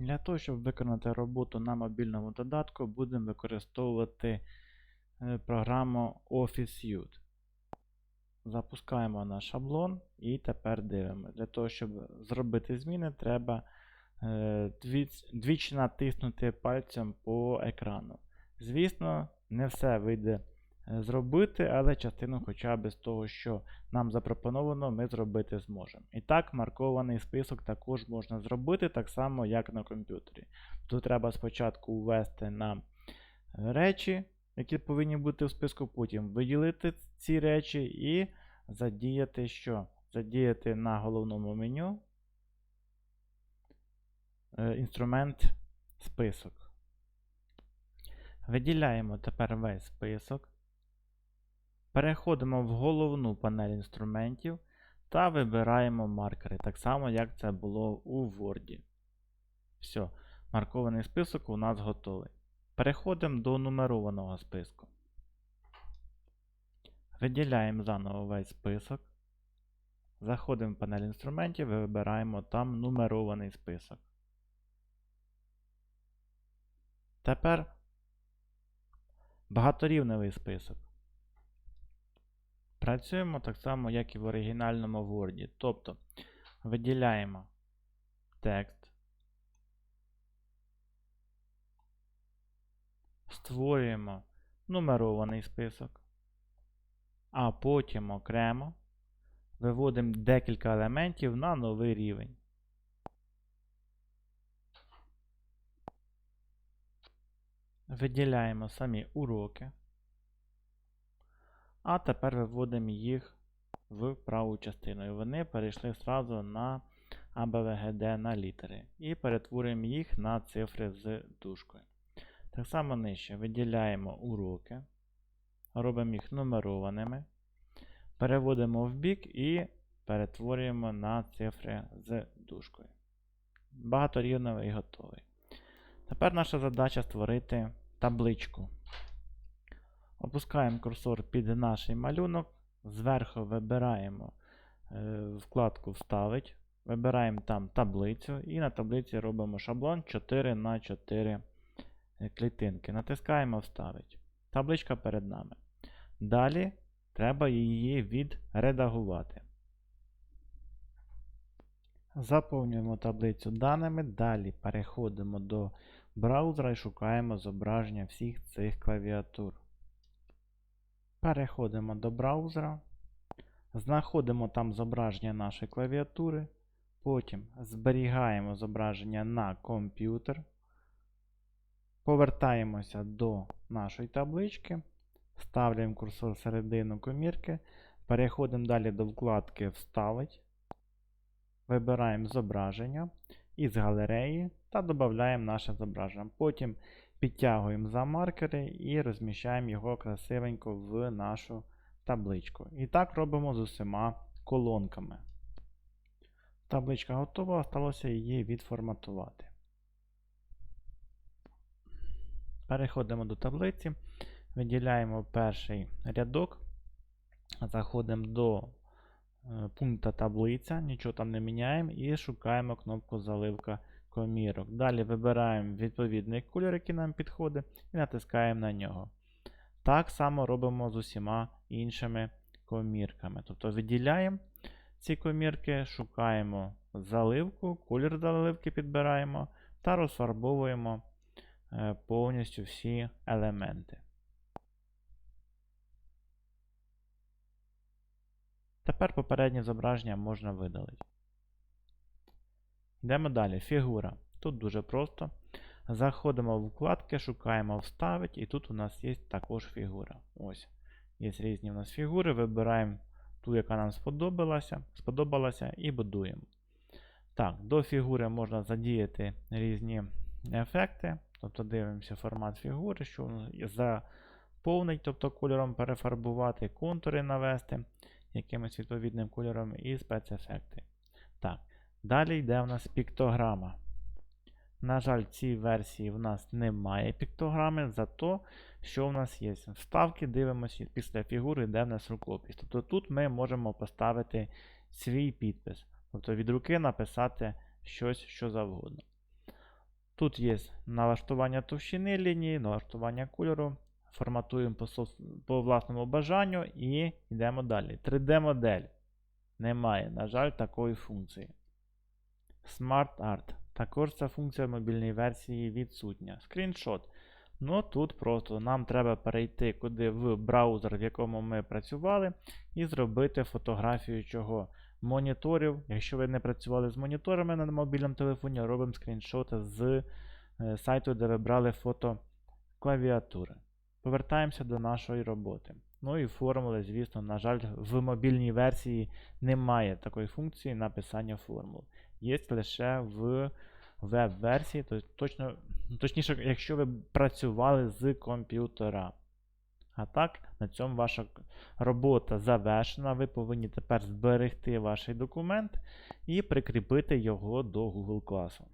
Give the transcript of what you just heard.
Для того, щоб виконати роботу на мобільному додатку, будемо використовувати е, програму Office Suite. Запускаємо наш шаблон і тепер дивимося. Для того, щоб зробити зміни, треба е, двіч- двічі натиснути пальцем по екрану. Звісно, не все вийде зробити, але частину хоча б з того, що нам запропоновано, ми зробити зможемо. І так, маркований список також можна зробити так само, як на комп'ютері. Тут треба спочатку ввести нам речі, які повинні бути в списку, потім виділити ці речі і задіяти що? Задіяти на головному меню е, інструмент список. Виділяємо тепер весь список. Переходимо в головну панель інструментів та вибираємо маркери, так само, як це було у Word. Все, маркований список у нас готовий. Переходимо до нумерованого списку. Виділяємо заново весь список. Заходимо в панель інструментів і вибираємо там нумерований список. Тепер багаторівневий список. Працюємо так само, як і в оригінальному Word. Тобто виділяємо текст, створюємо нумерований список, а потім окремо виводимо декілька елементів на новий рівень. Виділяємо самі уроки. А тепер виводимо їх в праву частину. І вони перейшли одразу на АБВГД на літери. І перетворюємо їх на цифри з дужкою. Так само нижче виділяємо уроки, робимо їх нумерованими, переводимо в бік і перетворюємо на цифри з дужкою. Багаторівневий готовий. Тепер наша задача створити табличку. Опускаємо курсор під наш малюнок. Зверху вибираємо е, вкладку Вставить. Вибираємо там таблицю і на таблиці робимо шаблон 4 на 4 клітинки. Натискаємо Вставить. Табличка перед нами. Далі треба її відредагувати. Заповнюємо таблицю даними. Далі переходимо до браузера і шукаємо зображення всіх цих клавіатур. Переходимо до браузера, знаходимо там зображення нашої клавіатури, потім зберігаємо зображення на комп'ютер, повертаємося до нашої таблички, ставляємо курсор всередину комірки, переходимо далі до вкладки Вставить, вибираємо зображення із галереї та додаємо наше зображення. Потім Підтягуємо за маркери і розміщаємо його красивенько в нашу табличку. І так робимо з усіма колонками. Табличка готова, осталося її відформатувати. Переходимо до таблиці, виділяємо перший рядок, заходимо до е, пункту таблиця, нічого там не міняємо і шукаємо кнопку заливка комірок. Далі вибираємо відповідний кольор, який нам підходить, і натискаємо на нього. Так само робимо з усіма іншими комірками. Тобто виділяємо ці комірки, шукаємо заливку, колір заливки підбираємо та розфарбовуємо е, повністю всі елементи. Тепер попереднє зображення можна видалити. Йдемо далі. Фігура. Тут дуже просто. Заходимо в вкладки, шукаємо вставить, і тут у нас є також фігура. Ось. Є різні у нас фігури. Вибираємо ту, яка нам сподобалася, сподобалася, і будуємо. Так, до фігури можна задіяти різні ефекти. Тобто дивимося формат фігури, що заповнить, тобто кольором перефарбувати, контури навести якимось відповідним кольором і спецефекти. Так. Далі йде в нас піктограма. На жаль, в цій версії в нас немає піктограми, зато що в нас є вставки, дивимося після фігури, де в нас рукопис. Тобто тут ми можемо поставити свій підпис. Тобто від руки написати щось що завгодно. Тут є налаштування товщини лінії, налаштування кольору. Форматуємо по, по власному бажанню і йдемо далі. 3D-модель. Немає, на жаль, такої функції. Smart Art. Також ця функція в мобільній версії відсутня. Скріншот. Ну тут просто нам треба перейти куди в браузер, в якому ми працювали, і зробити фотографію чого моніторів. Якщо ви не працювали з моніторами на мобільному телефоні, робимо скріншоти з е, сайту, де ви брали фото клавіатури. Повертаємося до нашої роботи. Ну і формули, звісно, на жаль, в мобільній версії немає такої функції написання формул. Є лише в веб-версії, то точно, точніше, якщо ви працювали з комп'ютера. А так, на цьому ваша робота завершена. Ви повинні тепер зберегти ваш документ і прикріпити його до Google класу.